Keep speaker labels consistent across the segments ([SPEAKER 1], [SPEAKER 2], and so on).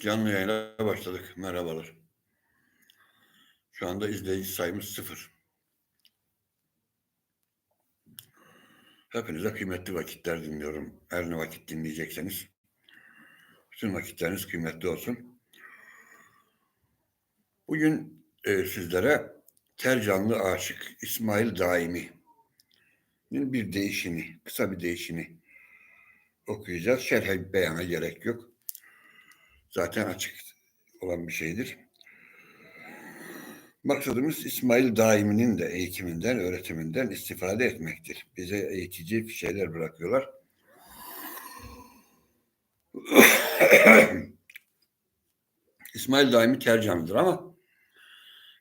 [SPEAKER 1] Canlı yayına başladık. Merhabalar. Şu anda izleyici sayımız sıfır. Hepinize kıymetli vakitler dinliyorum. Her ne vakit dinleyecekseniz. Bütün vakitleriniz kıymetli olsun. Bugün e, sizlere Tercanlı aşık İsmail Daimi'nin bir değişini, kısa bir değişini okuyacağız. Şerhe beyana gerek yok. Zaten açık olan bir şeydir. Maksadımız İsmail Daimi'nin de eğitiminden, öğretiminden istifade etmektir. Bize eğitici şeyler bırakıyorlar. İsmail Daimi Tercanlıdır ama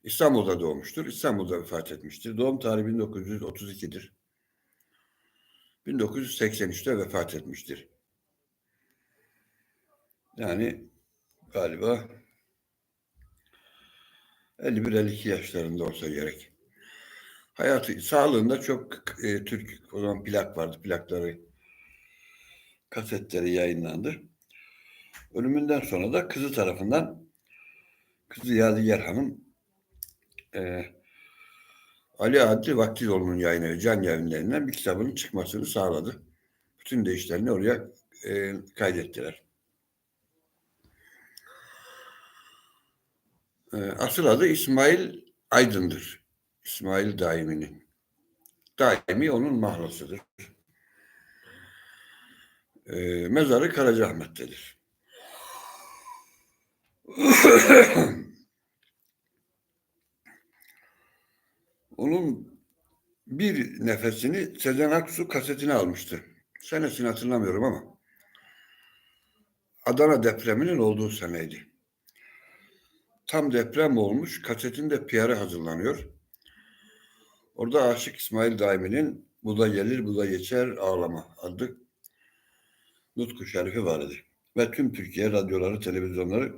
[SPEAKER 1] İstanbul'da doğmuştur. İstanbul'da vefat etmiştir. Doğum tarihi 1932'dir. 1983'te vefat etmiştir. Yani galiba 51-52 yaşlarında olsa gerek. Hayatı, sağlığında çok e, Türk, o zaman plak vardı. Plakları, kasetleri yayınlandı. Ölümünden sonra da kızı tarafından kızı Yadigar Hanım e, Ali Adli Vaktiloğlu'nun yayını Can Yayınları'ndan bir kitabının çıkmasını sağladı. Bütün değişlerini oraya e, kaydettiler. Asıl adı İsmail Aydın'dır. İsmail Daimi'nin. Daimi onun mahlasıdır. E, mezarı Karacaahmet'tedir. Onun bir nefesini Sezen Aksu kasetine almıştı. Senesini hatırlamıyorum ama Adana depreminin olduğu seneydi. Tam deprem olmuş, kasetin de PR'ı hazırlanıyor. Orada Aşık İsmail Daimi'nin Bu da gelir, bu da geçer ağlama adlı Nutku Şerifi vardı. Ve tüm Türkiye radyoları, televizyonları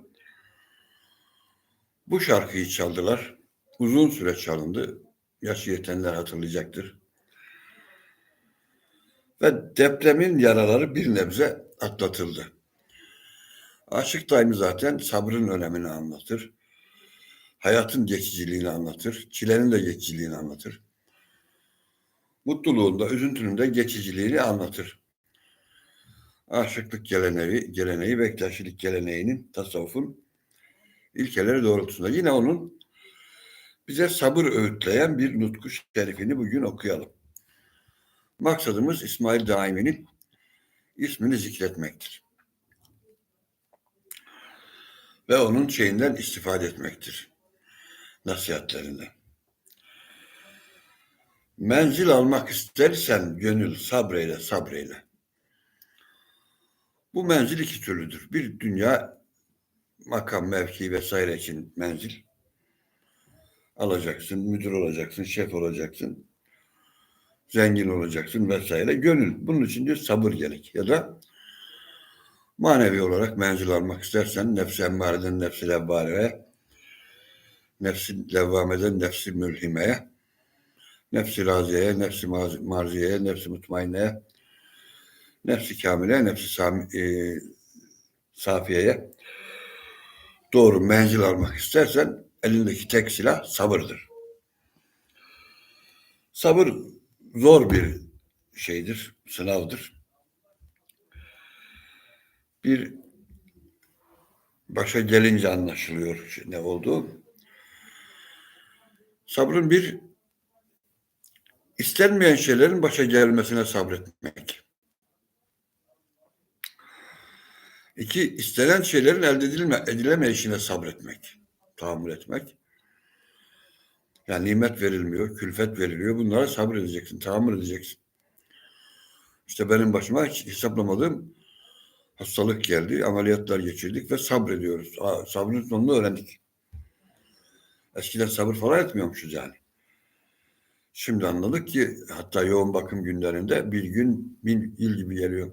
[SPEAKER 1] bu şarkıyı çaldılar. Uzun süre çalındı. Yaşı yetenler hatırlayacaktır. Ve depremin yaraları bir nebze atlatıldı. Aşık Daimi zaten sabrın önemini anlatır. Hayatın geçiciliğini anlatır. Çilenin de geçiciliğini anlatır. Mutluluğun da, üzüntünün de geçiciliğini anlatır. Aşıklık geleneği, geleneği Bektaşilik geleneğinin, tasavvufun ilkeleri doğrultusunda. Yine onun bize sabır öğütleyen bir nutku şerifini bugün okuyalım. Maksadımız İsmail Daimi'nin ismini zikretmektir. Ve onun şeyinden istifade etmektir. Nasihatlerinden. Menzil almak istersen gönül sabreyle sabreyle. Bu menzil iki türlüdür. Bir dünya makam, mevki vesaire için menzil alacaksın, müdür olacaksın, şef olacaksın, zengin olacaksın vesaire. Gönül. Bunun için diyor sabır gerek. Ya da manevi olarak menzil almak istersen nefsi emmareden nefsi levvareye, nefsi levvameden nefsi mülhimeye, nefsi raziyeye, nefsi marziyeye, nefsi mutmainneye, nefsi kamile, nefsi sami, e, safiyeye doğru menzil almak istersen elindeki tek silah sabırdır. Sabır zor bir şeydir, sınavdır. Bir başa gelince anlaşılıyor ne oldu. Sabrın bir istenmeyen şeylerin başa gelmesine sabretmek. İki, istenen şeylerin elde edilme, edilemeyişine sabretmek, tahammül etmek. Yani nimet verilmiyor, külfet veriliyor. Bunlara sabredeceksin, tahammül edeceksin. İşte benim başıma hiç hesaplamadığım hastalık geldi, ameliyatlar geçirdik ve sabrediyoruz. Sabrın sonunu öğrendik. Eskiden sabır falan etmiyormuşuz yani. Şimdi anladık ki hatta yoğun bakım günlerinde bir gün bin yıl gibi geliyor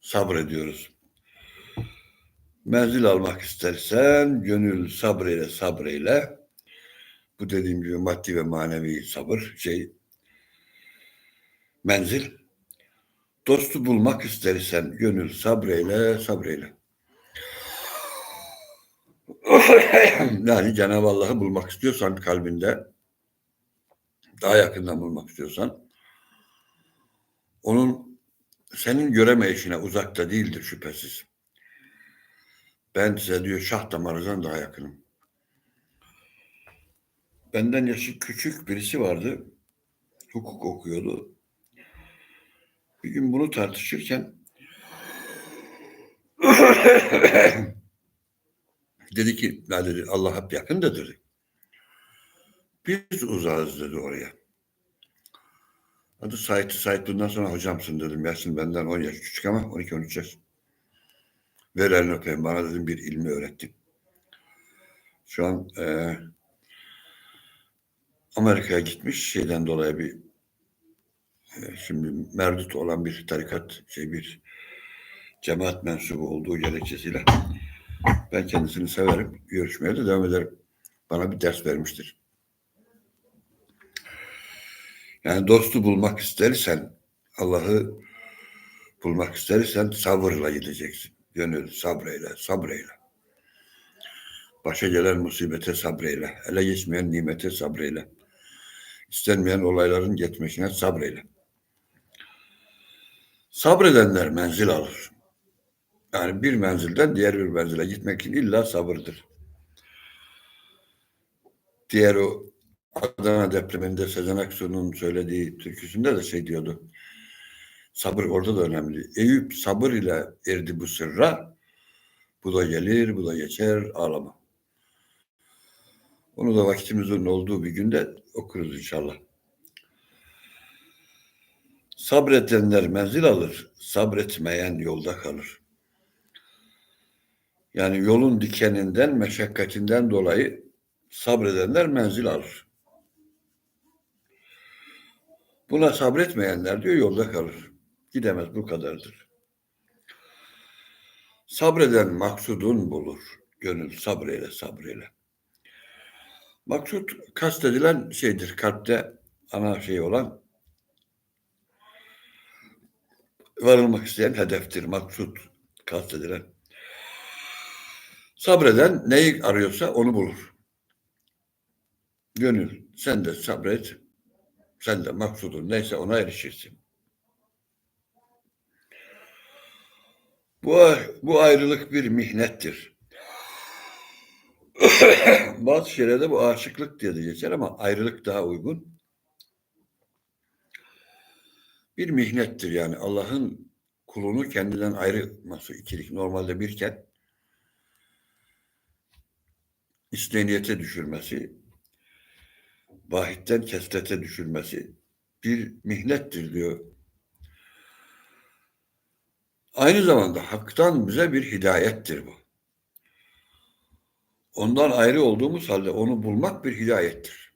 [SPEAKER 1] sabrediyoruz. Menzil almak istersen gönül sabreyle sabreyle bu dediğim gibi maddi ve manevi sabır şey menzil dostu bulmak istersen gönül sabreyle sabreyle yani Cenab-ı Allah'ı bulmak istiyorsan kalbinde daha yakından bulmak istiyorsan onun senin göremeyişine uzakta değildir şüphesiz. Ben size diyor şah damarınızdan daha yakınım. Benden yaşı küçük birisi vardı. Hukuk okuyordu. Bir gün bunu tartışırken dedi ki dedi Allah hep yakındır dedi. Biz uzağız dedi oraya. Adı Sait. Sait bundan sonra hocamsın dedim. Yaşın benden 10 yaş küçük ama 12-13 yaş. Ver elini öpeyim. Bana dedim bir ilmi öğrettin. Şu an e, Amerika'ya gitmiş şeyden dolayı bir e, şimdi merdut olan bir tarikat şey bir cemaat mensubu olduğu gerekçesiyle ben kendisini severim. Görüşmeye de devam ederim. Bana bir ders vermiştir. Yani dostu bulmak istersen, Allah'ı bulmak istersen sabırla gideceksin. Gönül sabreyle, sabreyle. Başa gelen musibete sabreyle. Ele geçmeyen nimete sabreyle. İstenmeyen olayların geçmesine sabreyle. Sabredenler menzil alır. Yani bir menzilden diğer bir menzile gitmek için illa sabırdır. Diğer o Adana depreminde Sezen Aksu'nun söylediği türküsünde de şey diyordu. Sabır orada da önemli. Eyüp sabır ile erdi bu sırra. Bu da gelir, bu da geçer, ağlama. Onu da vakitimizin olduğu bir günde okuruz inşallah. Sabredenler menzil alır, sabretmeyen yolda kalır. Yani yolun dikeninden, meşakkatinden dolayı sabredenler menzil alır. Buna sabretmeyenler diyor yolda kalır. Gidemez bu kadardır. Sabreden maksudun bulur. Gönül sabreyle sabreyle. Maksut kastedilen şeydir. Kalpte ana şey olan varılmak isteyen hedeftir. Maksut kastedilen. Sabreden neyi arıyorsa onu bulur. Gönül sen de sabret. Sen de maksudun neyse ona erişirsin. Bu, bu ayrılık bir mihnettir. Bazı şeylerde bu aşıklık diye de geçer ama ayrılık daha uygun. Bir mihnettir yani Allah'ın kulunu kendinden ayırması ikilik. Normalde birken isleniyete düşürmesi, vahitten kesrete düşürmesi bir mihnettir diyor. Aynı zamanda haktan bize bir hidayettir bu. Ondan ayrı olduğumuz halde onu bulmak bir hidayettir.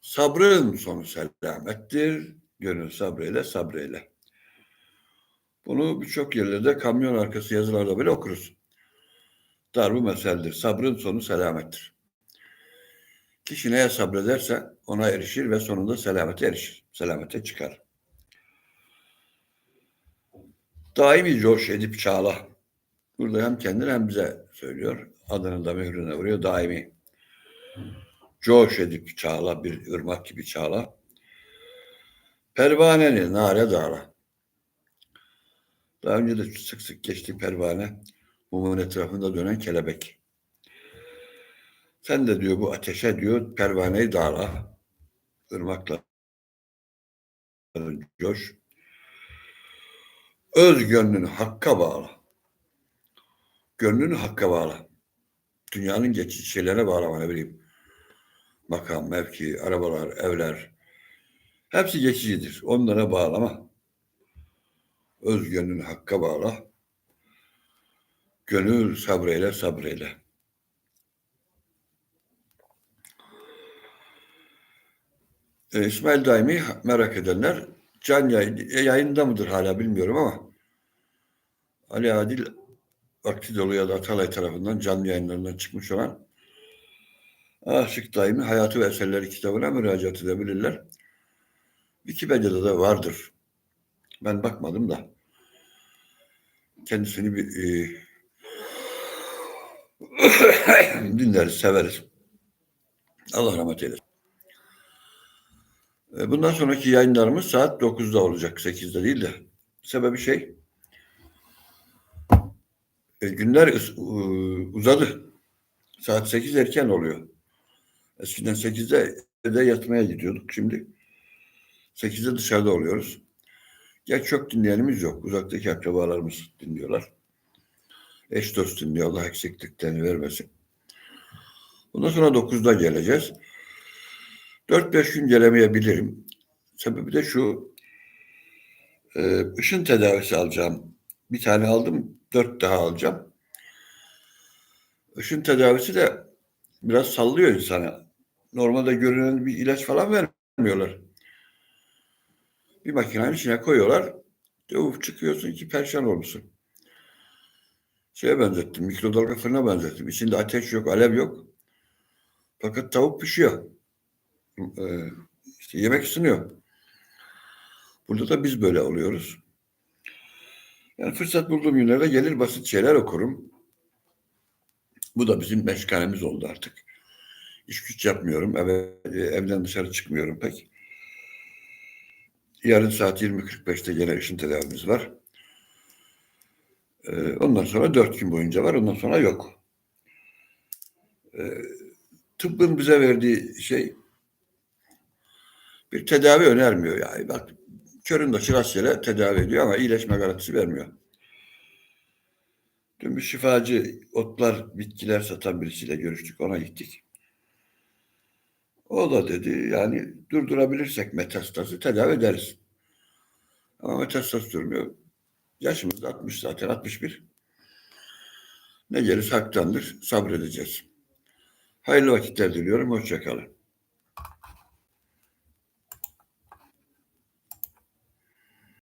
[SPEAKER 1] Sabrın sonu selamettir. Gönül sabreyle sabreyle. Bunu birçok yerlerde kamyon arkası yazılarda bile okuruz. Darbu meseldir. Sabrın sonu selamettir. Kişi neye sabrederse ona erişir ve sonunda selamete erişir. Selamete çıkar. Daimi coş edip çağla. Burada hem kendine hem bize söylüyor. Adını da mührüne vuruyor. Daimi. Coş edip çağla bir ırmak gibi çağla. Pervaneni nare dağla. Daha önce de sık sık geçti pervane. Mumun etrafında dönen kelebek. Sen de diyor bu ateşe diyor pervaneyi dağla. Irmakla coş. Öz gönlünü hakka bağla. Gönlünü hakka bağla. Dünyanın geçici şeylerine bağlama ne bileyim. Makam, mevki, arabalar, evler. Hepsi geçicidir. Onlara bağlama. Öz gönlünü hakka bağla. Gönül sabreyle sabreyle. E, İsmail Daimi merak edenler can yayın, e, yayında mıdır hala bilmiyorum ama Ali Adil Vakti Dolu ya da Atalay tarafından canlı yayınlarından çıkmış olan Aşık Daimi Hayatı ve Eserleri kitabına müracaat edebilirler. Wikipedia'da da vardır. Ben bakmadım da kendisini bir e, Dinleriz, severiz. Allah rahmet eylesin. E, Bundan sonraki yayınlarımız saat 9'da olacak. 8'de değil de. Sebebi şey e, günler uzadı. Saat 8 erken oluyor. Eskiden 8'de evde yatmaya gidiyorduk. Şimdi 8'de dışarıda oluyoruz. Gerçi çok dinleyenimiz yok. Uzaktaki akrabalarımız dinliyorlar. Eş dost dinliyor. Allah eksikliklerini vermesin. Bundan sonra 9'da geleceğiz. 4-5 gün gelemeyebilirim. Sebebi de şu. e, ışın tedavisi alacağım. Bir tane aldım. Dört daha alacağım. Işın tedavisi de biraz sallıyor insana. Normalde görünen bir ilaç falan vermiyorlar. Bir makinenin içine koyuyorlar. Uf çıkıyorsun ki perşan olmuşsun. Şeye benzettim. Mikrodalga fırına benzettim. İçinde ateş yok, alev yok. Fakat tavuk pişiyor. Ee, işte yemek ısınıyor. Burada da biz böyle oluyoruz. Yani fırsat bulduğum günlerde gelir basit şeyler okurum. Bu da bizim meşgalemiz oldu artık. İş güç yapmıyorum. Eve, evden dışarı çıkmıyorum pek. Yarın saat 20.45'te gene ışın tedavimiz var. Ee, ondan sonra dört gün boyunca var. Ondan sonra yok. Ee, tıbbın bize verdiği şey bir tedavi önermiyor. Yani bak körün başı rastgele tedavi ediyor ama iyileşme garantisi vermiyor. Dün bir şifacı otlar, bitkiler satan birisiyle görüştük. Ona gittik. O da dedi yani durdurabilirsek metastazı tedavi ederiz. Ama metastaz durmuyor. Yaşımız da 60 zaten 61. Ne gelirse haktandır. Sabredeceğiz. Hayırlı vakitler diliyorum. Hoşçakalın.